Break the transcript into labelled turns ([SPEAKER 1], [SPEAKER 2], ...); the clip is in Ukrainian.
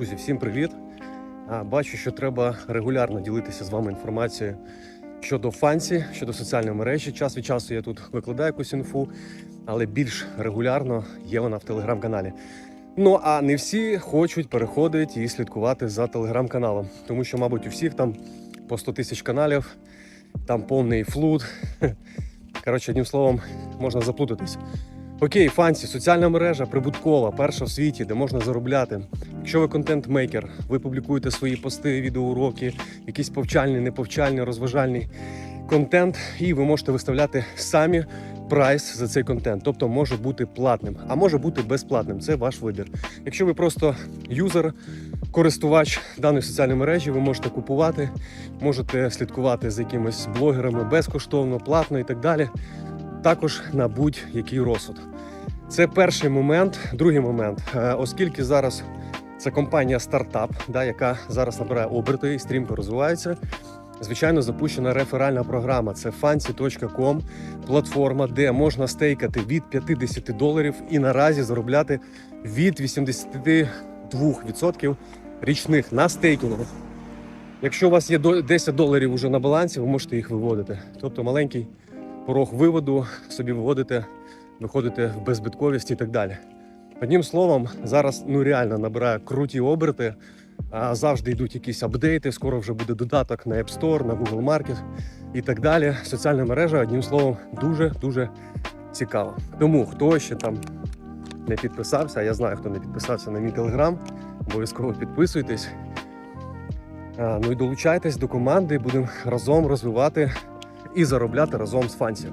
[SPEAKER 1] Друзі, всім привіт! Бачу, що треба регулярно ділитися з вами інформацією щодо фансі, щодо соціальної мережі. Час від часу я тут викладаю якусь інфу, але більш регулярно є вона в телеграм-каналі. Ну а не всі хочуть переходити і слідкувати за телеграм-каналом, тому що, мабуть, у всіх там по 100 тисяч каналів, там повний флут. Коротше, одним словом, можна заплутатись. Окей, фансі, соціальна мережа прибуткова, перша в світі, де можна заробляти. Якщо ви контент-мейкер, ви публікуєте свої пости, відеоуроки, якийсь повчальний, неповчальний, розважальний контент, і ви можете виставляти самі прайс за цей контент. Тобто може бути платним, а може бути безплатним. Це ваш вибір. Якщо ви просто юзер, користувач даної соціальної мережі, ви можете купувати, можете слідкувати за якимись блогерами безкоштовно, платно і так далі. Також на будь-який розсуд. Це перший момент. Другий момент, Е, оскільки зараз це компанія стартап, да, яка зараз набирає оберти і стрімко розвивається. Звичайно, запущена реферальна програма. Це fancy.com, платформа, де можна стейкати від 50 доларів і наразі заробляти від 82% річних на стейкінгу. Якщо у вас є до- 10 доларів уже на балансі, ви можете їх виводити. Тобто маленький порог виводу собі виводите, виходите в беззбитковість і так далі. Одним словом, зараз ну реально набирає круті оберти. Завжди йдуть якісь апдейти. Скоро вже буде додаток на App Store, на Google Market і так далі. Соціальна мережа, одним словом, дуже дуже цікава. Тому хто ще там не підписався, я знаю, хто не підписався на мій телеграм, обов'язково підписуйтесь. Ну і долучайтесь до команди, будемо разом розвивати і заробляти разом з фансів.